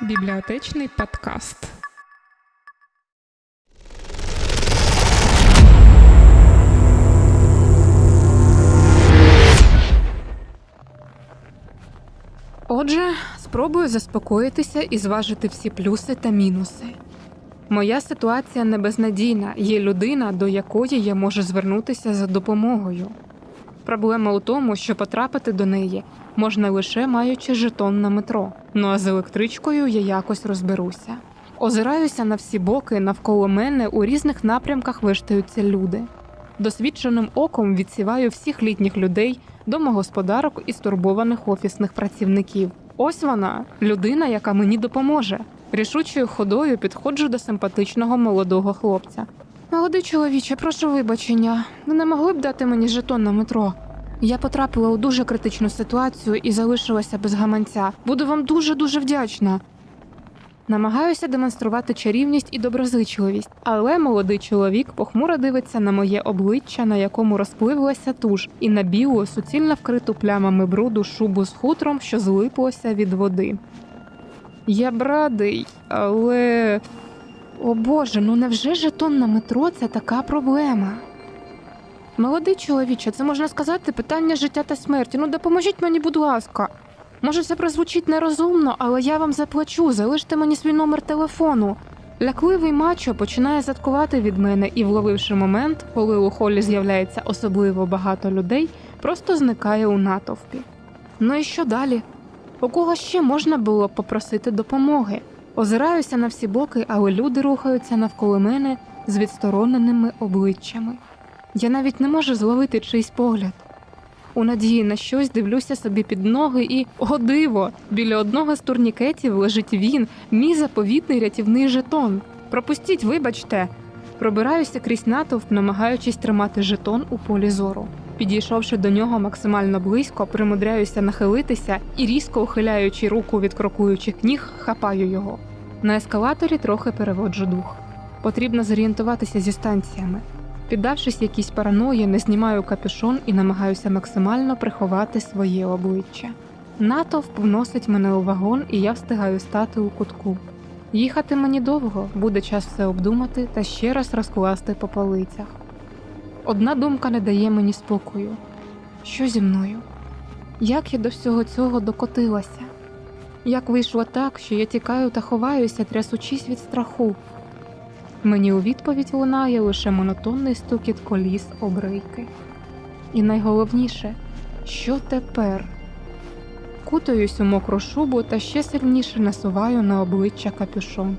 Бібліотечний подкаст. Отже, спробую заспокоїтися і зважити всі плюси та мінуси. Моя ситуація не безнадійна, є людина, до якої я можу звернутися за допомогою. Проблема у тому, що потрапити до неї можна лише маючи жетон на метро. Ну а з електричкою я якось розберуся. Озираюся на всі боки, навколо мене у різних напрямках виштаються люди. Досвідченим оком відсіваю всіх літніх людей, домогосподарок і стурбованих офісних працівників. Ось вона, людина, яка мені допоможе. Рішучою ходою підходжу до симпатичного молодого хлопця. Молодий чоловіче, прошу вибачення. Ви не могли б дати мені жетон на метро? Я потрапила у дуже критичну ситуацію і залишилася без гаманця. Буду вам дуже дуже вдячна. Намагаюся демонструвати чарівність і доброзичливість, але молодий чоловік похмуро дивиться на моє обличчя, на якому розпливлася туш, і на білу, суцільно вкриту плямами бруду шубу з хутром, що злиплося від води. Я б радий, але. О Боже, ну невже жетон на метро це така проблема? Молодий чоловіче, це можна сказати питання життя та смерті. Ну допоможіть мені, будь ласка. Може, це прозвучить нерозумно, але я вам заплачу, залиште мені свій номер телефону. Лякливий мачо починає заткувати від мене і, вловивши момент, коли у холі з'являється особливо багато людей, просто зникає у натовпі. Ну і що далі? У кого ще можна було попросити допомоги? Озираюся на всі боки, але люди рухаються навколо мене з відстороненими обличчями. Я навіть не можу зловити чийсь погляд. У надії на щось дивлюся собі під ноги і, о диво, біля одного з турнікетів лежить він, мій заповітний рятівний жетон. Пропустіть, вибачте. Пробираюся крізь натовп, намагаючись тримати жетон у полі зору. Підійшовши до нього максимально близько, примудряюся нахилитися і, різко ухиляючи руку від крокуючих ніг, хапаю його. На ескалаторі трохи переводжу дух. Потрібно зорієнтуватися зі станціями. Піддавшись якійсь параної, не знімаю капюшон і намагаюся максимально приховати своє обличчя. Натовп вносить мене у вагон, і я встигаю стати у кутку. Їхати мені довго, буде час все обдумати та ще раз розкласти по полицях. Одна думка не дає мені спокою. Що зі мною? Як я до всього цього докотилася? Як вийшло так, що я тікаю та ховаюся, трясучись від страху? Мені у відповідь лунає лише монотонний стукіт коліс обрийки. І найголовніше, що тепер? Кутаюсь у мокру шубу та ще сильніше насуваю на обличчя капюшон.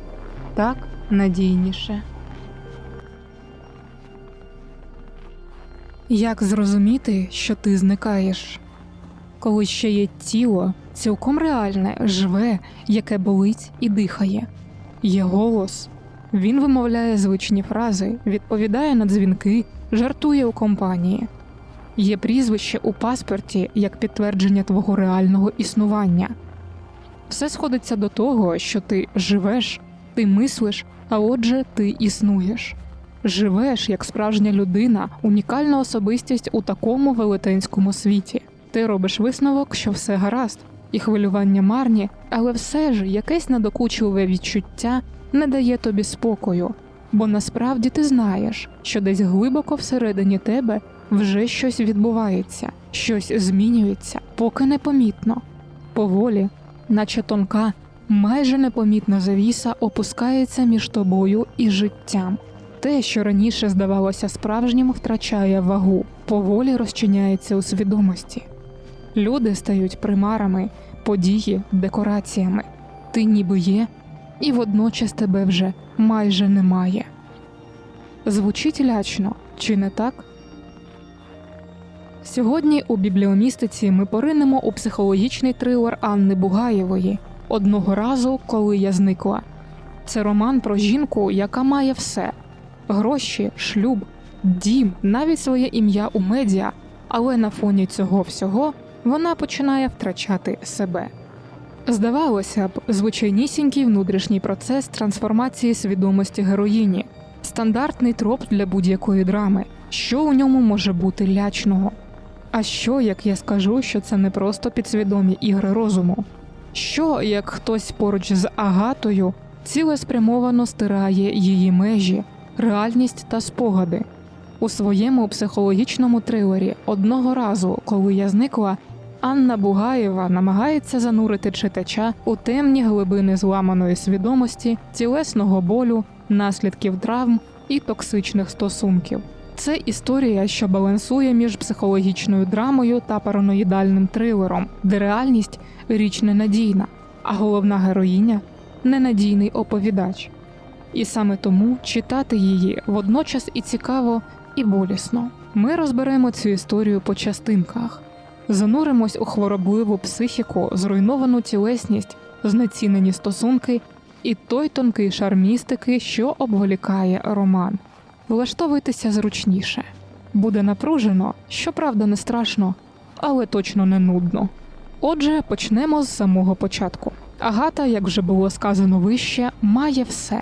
Так надійніше. Як зрозуміти, що ти зникаєш? Коли ще є тіло, цілком реальне, живе, яке болить і дихає. Є голос. Він вимовляє звичні фрази, відповідає на дзвінки, жартує у компанії. Є прізвище у паспорті як підтвердження твого реального існування. Все сходиться до того, що ти живеш, ти мислиш, а отже, ти існуєш. Живеш як справжня людина, унікальна особистість у такому велетенському світі. Ти робиш висновок, що все гаразд, і хвилювання марні, але все ж якесь надокучливе відчуття не дає тобі спокою, бо насправді ти знаєш, що десь глибоко всередині тебе вже щось відбувається, щось змінюється, поки непомітно. Поволі, наче тонка, майже непомітна завіса опускається між тобою і життям. Те, що раніше здавалося справжнім, втрачає вагу, поволі розчиняється у свідомості. Люди стають примарами, події декораціями. Ти ніби є, і водночас тебе вже майже немає. Звучить лячно, чи не так? Сьогодні у бібліомістиці ми поринемо у психологічний трилер Анни Бугаєвої одного разу, коли я зникла. Це роман про жінку, яка має все: гроші, шлюб, дім, навіть своє ім'я у медіа, але на фоні цього всього вона починає втрачати себе. Здавалося б, звичайнісінький внутрішній процес трансформації свідомості героїні, стандартний троп для будь-якої драми, що у ньому може бути лячного. А що, як я скажу, що це не просто підсвідомі ігри розуму? що як хтось поруч з агатою цілеспрямовано стирає її межі, реальність та спогади. У своєму психологічному трилері одного разу, коли я зникла, Анна Бугаєва намагається занурити читача у темні глибини зламаної свідомості, тілесного болю, наслідків травм і токсичних стосунків. Це історія, що балансує між психологічною драмою та параноїдальним трилером, де реальність річ ненадійна, а головна героїня ненадійний оповідач. І саме тому читати її водночас і цікаво, і болісно. Ми розберемо цю історію по частинках, зануримось у хворобливу психіку, зруйновану тілесність, знецінені стосунки і той тонкий шар містики, що обволікає роман. Влаштовуйтеся зручніше. Буде напружено, щоправда, не страшно, але точно не нудно. Отже, почнемо з самого початку. Агата, як вже було сказано вище, має все.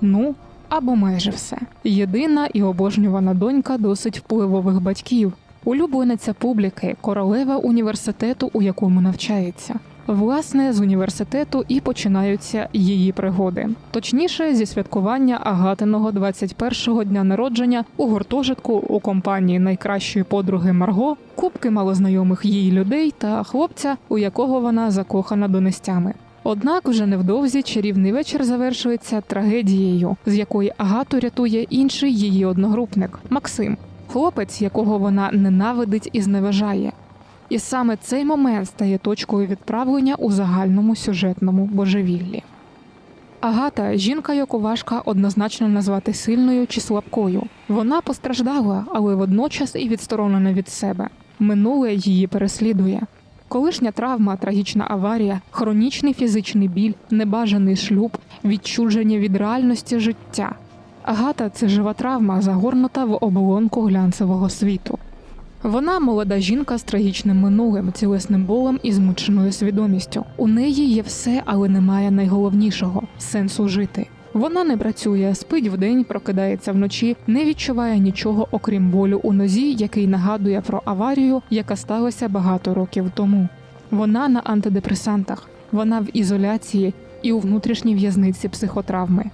Ну або майже все. Єдина і обожнювана донька досить впливових батьків, улюблениця публіки, королева університету, у якому навчається. Власне, з університету і починаються її пригоди, точніше, зі святкування Агатиного 21-го дня народження у гуртожитку у компанії найкращої подруги Марго, купки малознайомих їй людей та хлопця, у якого вона закохана донестями. Однак вже невдовзі чарівний вечір завершується трагедією, з якої Агату рятує інший її одногрупник Максим, хлопець, якого вона ненавидить і зневажає. І саме цей момент стає точкою відправлення у загальному сюжетному божевіллі. Агата жінка, яку важко однозначно назвати сильною чи слабкою. Вона постраждала, але водночас і відсторонена від себе. Минуле її переслідує. Колишня травма, трагічна аварія, хронічний фізичний біль, небажаний шлюб, відчуження від реальності життя. Агата це жива травма, загорнута в оболонку глянцевого світу. Вона молода жінка з трагічним минулим, цілесним болем і змученою свідомістю. У неї є все, але немає найголовнішого сенсу жити. Вона не працює, спить вдень, прокидається вночі, не відчуває нічого, окрім болю у нозі, який нагадує про аварію, яка сталася багато років тому. Вона на антидепресантах, вона в ізоляції і у внутрішній в'язниці психотравми.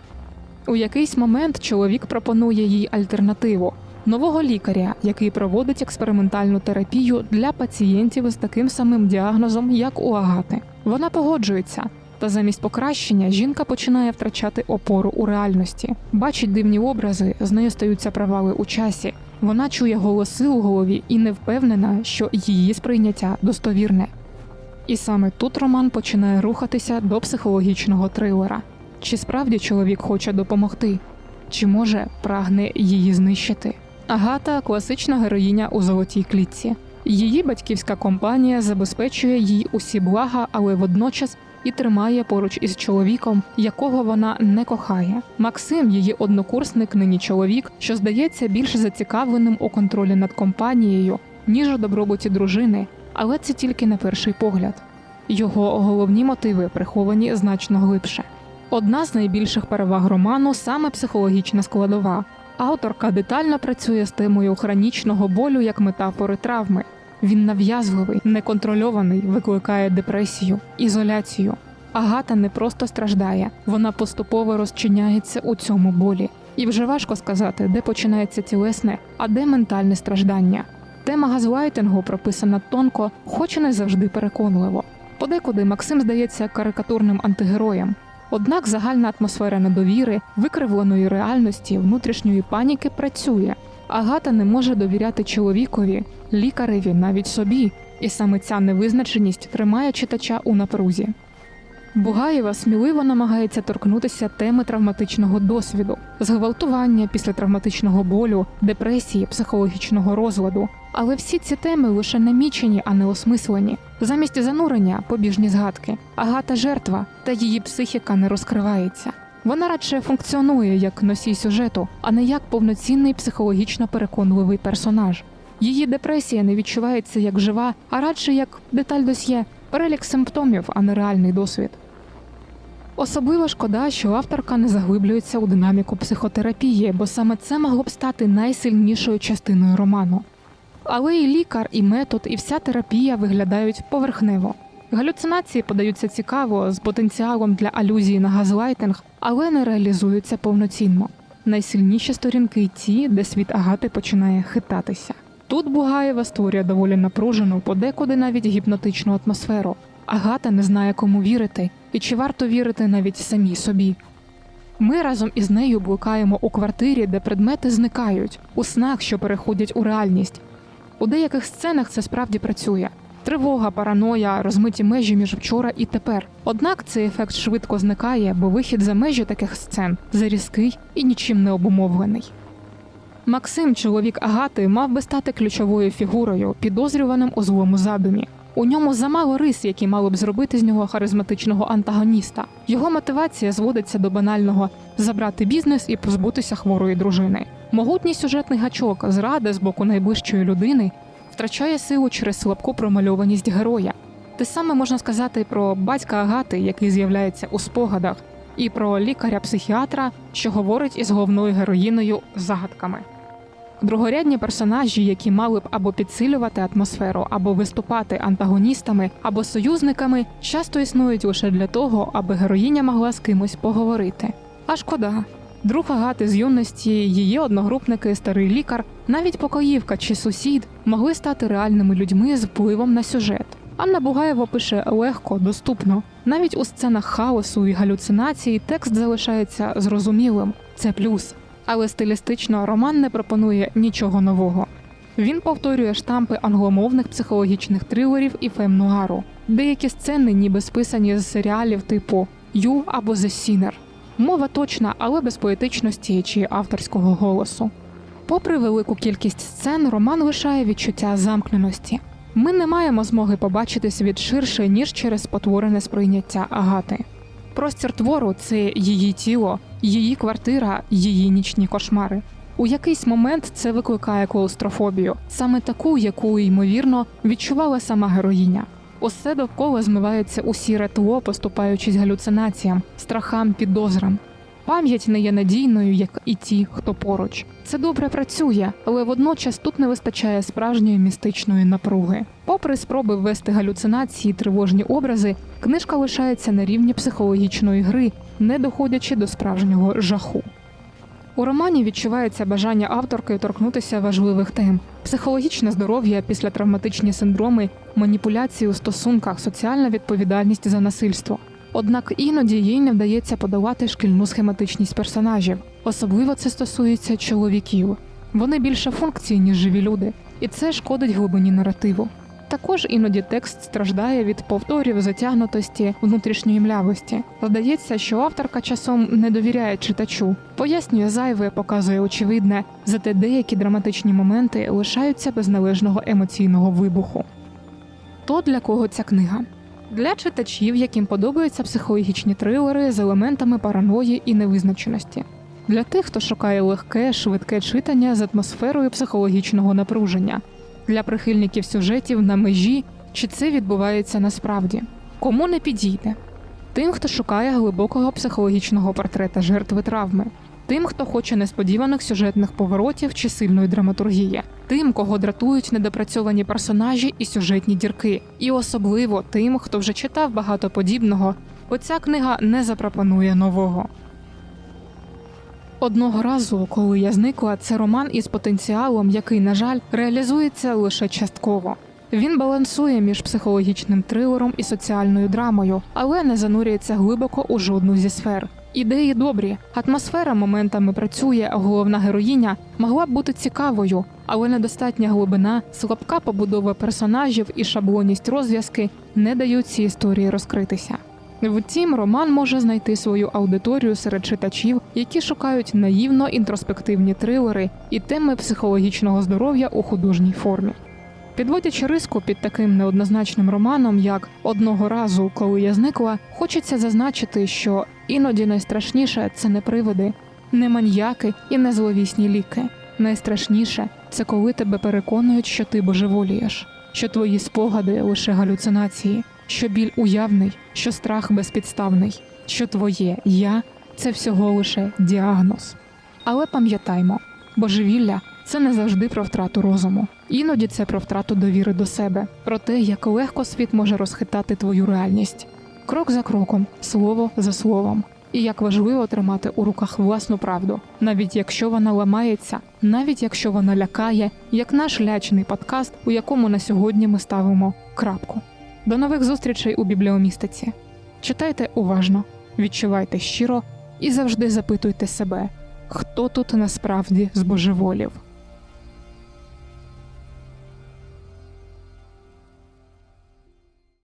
У якийсь момент чоловік пропонує їй альтернативу нового лікаря, який проводить експериментальну терапію для пацієнтів з таким самим діагнозом, як у Агати. Вона погоджується. Та замість покращення жінка починає втрачати опору у реальності, бачить дивні образи, з нею стаються провали у часі. Вона чує голоси у голові і не впевнена, що її сприйняття достовірне. І саме тут Роман починає рухатися до психологічного трилера. Чи справді чоловік хоче допомогти, чи може прагне її знищити? Агата класична героїня у золотій клітці. Її батьківська компанія забезпечує їй усі блага, але водночас і тримає поруч із чоловіком, якого вона не кохає. Максим, її однокурсник, нині чоловік, що здається більш зацікавленим у контролі над компанією, ніж у добробуті дружини, але це тільки на перший погляд. Його головні мотиви приховані значно глибше. Одна з найбільших переваг роману саме психологічна складова. Авторка детально працює з темою хронічного болю як метафори травми. Він нав'язливий, неконтрольований, викликає депресію, ізоляцію. Агата не просто страждає, вона поступово розчиняється у цьому болі. І вже важко сказати, де починається тілесне, а де ментальне страждання. Тема газлайтингу прописана тонко, хоч і не завжди переконливо. Подекуди Максим здається карикатурним антигероєм. Однак загальна атмосфера недовіри, викривленої реальності, внутрішньої паніки працює. Агата не може довіряти чоловікові, лікареві, навіть собі, і саме ця невизначеність тримає читача у напрузі. Бугаєва сміливо намагається торкнутися теми травматичного досвіду, зґвалтування після травматичного болю, депресії, психологічного розладу. Але всі ці теми лише намічені, а не осмислені. Замість занурення побіжні згадки. Агата жертва, та її психіка не розкривається. Вона радше функціонує як носій сюжету, а не як повноцінний психологічно переконливий персонаж. Її депресія не відчувається як жива, а радше як деталь досьє, перелік симптомів, а не реальний досвід. Особливо шкода, що авторка не заглиблюється у динаміку психотерапії, бо саме це могло б стати найсильнішою частиною роману. Але і лікар, і метод, і вся терапія виглядають поверхнево. Галюцинації подаються цікаво з потенціалом для алюзії на газлайтинг, але не реалізуються повноцінно. Найсильніші сторінки ті, де світ Агати починає хитатися. Тут Бугаєва створює доволі напружену, подекуди навіть гіпнотичну атмосферу. Агата не знає, кому вірити, і чи варто вірити навіть самій собі. Ми разом із нею блукаємо у квартирі, де предмети зникають, у снах, що переходять у реальність. У деяких сценах це справді працює. Тривога, параноя, розмиті межі між вчора і тепер. Однак цей ефект швидко зникає, бо вихід за межі таких сцен зарізкий і нічим не обумовлений. Максим, чоловік Агати, мав би стати ключовою фігурою, підозрюваним у злому задумі. У ньому замало рис, які мали б зробити з нього харизматичного антагоніста. Його мотивація зводиться до банального забрати бізнес і позбутися хворої дружини. Могутній сюжетний гачок зради з боку найближчої людини втрачає силу через слабку промальованість героя. Те саме можна сказати про батька Агати, який з'являється у спогадах, і про лікаря-психіатра, що говорить із головною героїною загадками. Другорядні персонажі, які мали б або підсилювати атмосферу, або виступати антагоністами, або союзниками, часто існують лише для того, аби героїня могла з кимось поговорити. А шкода. Друг Агати з юності, її одногрупники, старий лікар, навіть покоївка чи сусід могли стати реальними людьми з впливом на сюжет. Анна Бугаєва пише легко, доступно. Навіть у сценах хаосу і галюцинації текст залишається зрозумілим. Це плюс. Але стилістично роман не пропонує нічого нового. Він повторює штампи англомовних психологічних трилерів і фемнуару. Деякі сцени ніби списані з серіалів типу Ю або The Sinner. Мова точна, але без поетичності чи авторського голосу. Попри велику кількість сцен, роман лишає відчуття замкненості. Ми не маємо змоги побачити світ ширше, ніж через спотворене сприйняття Агати. Простір твору це її тіло, її квартира, її нічні кошмари. У якийсь момент це викликає клаустрофобію, саме таку, яку ймовірно відчувала сама героїня. Усе довкола змивається у сіре тло, поступаючись галюцинаціям, страхам, підозрам. Пам'ять не є надійною, як і ті, хто поруч. Це добре працює, але водночас тут не вистачає справжньої містичної напруги. Попри спроби ввести галюцинації, тривожні образи, книжка лишається на рівні психологічної гри, не доходячи до справжнього жаху. У романі відчувається бажання авторки торкнутися важливих тем: психологічне здоров'я, післятравматичні синдроми, маніпуляції у стосунках, соціальна відповідальність за насильство. Однак іноді їй не вдається подолати шкільну схематичність персонажів. Особливо це стосується чоловіків. Вони більше функції, ніж живі люди, і це шкодить глибині наративу. Також іноді текст страждає від повторів затягнутості внутрішньої млявості. Здається, що авторка часом не довіряє читачу, пояснює зайве, показує очевидне, зате деякі драматичні моменти лишаються без належного емоційного вибуху. То для кого ця книга? Для читачів, яким подобаються психологічні трилери з елементами параної і невизначеності. Для тих, хто шукає легке, швидке читання з атмосферою психологічного напруження, для прихильників сюжетів на межі, чи це відбувається насправді, кому не підійде, тим, хто шукає глибокого психологічного портрета жертви травми, тим, хто хоче несподіваних сюжетних поворотів чи сильної драматургії, тим, кого дратують недопрацьовані персонажі і сюжетні дірки, і особливо тим, хто вже читав багато подібного, бо ця книга не запропонує нового. Одного разу, коли я зникла, це роман із потенціалом, який, на жаль, реалізується лише частково. Він балансує між психологічним трилером і соціальною драмою, але не занурюється глибоко у жодну зі сфер. Ідеї добрі, атмосфера моментами працює, а головна героїня могла б бути цікавою, але недостатня глибина, слабка побудова персонажів і шаблонність розв'язки не дають цій історії розкритися. Втім, роман може знайти свою аудиторію серед читачів, які шукають наївно інтроспективні трилери і теми психологічного здоров'я у художній формі. Підводячи риску під таким неоднозначним романом, як одного разу, коли я зникла, хочеться зазначити, що іноді найстрашніше це не привиди, не маньяки і не зловісні ліки. Найстрашніше це коли тебе переконують, що ти божеволієш, що твої спогади лише галюцинації, що біль уявний, що страх безпідставний, що твоє я це всього лише діагноз. Але пам'ятаймо, божевілля це не завжди про втрату розуму. Іноді це про втрату довіри до себе, про те, як легко світ може розхитати твою реальність. Крок за кроком, слово за словом. І як важливо тримати у руках власну правду, навіть якщо вона ламається, навіть якщо вона лякає, як наш лячний подкаст, у якому на сьогодні ми ставимо крапку. До нових зустрічей у бібліомістиці. Читайте уважно, відчувайте щиро і завжди запитуйте себе, хто тут насправді збожеволів.